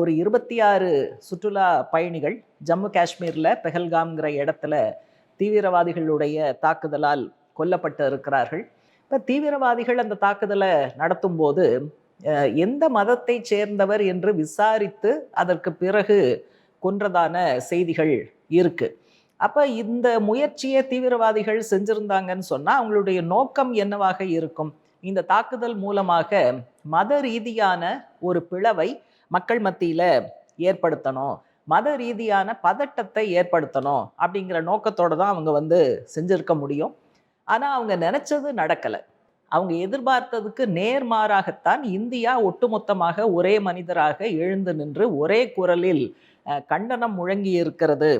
ஒரு இருபத்தி ஆறு சுற்றுலா பயணிகள் ஜம்மு காஷ்மீர்ல பெஹல்காம்ங்கிற இடத்துல தீவிரவாதிகளுடைய தாக்குதலால் கொல்லப்பட்டு இருக்கிறார்கள். இப்போ தீவிரவாதிகள் அந்த தாக்குதலை நடத்தும் போது எந்த மதத்தை சேர்ந்தவர் என்று விசாரித்து அதற்கு பிறகு கொன்றதான செய்திகள் இருக்கு. அப்ப இந்த முயற்சியை தீவிரவாதிகள் செஞ்சுருந்தாங்கன்னு சொன்னா அவங்களுடைய நோக்கம் என்னவாக இருக்கும்? இந்த தாக்குதல் மூலமாக மத ரீதியான ஒரு பிளவை மக்கள் மத்தியில் ஏற்படுத்தணும். மத ரீதியான பதட்டத்தை ஏற்படுத்தணும் அப்படிங்கிற நோக்கத்தோடு தான் அவங்க வந்து செஞ்சிருக்க முடியும். ஆனால் அவங்க நினச்சது நடக்கலை. அவங்க எதிர்பார்த்ததுக்கு நேர்மாறாகத்தான் இந்தியா ஒட்டுமொத்தமாக ஒரே மனிதராக எழுந்து நின்று ஒரே குரலில் கண்டனம் முழங்கி இருக்கிறது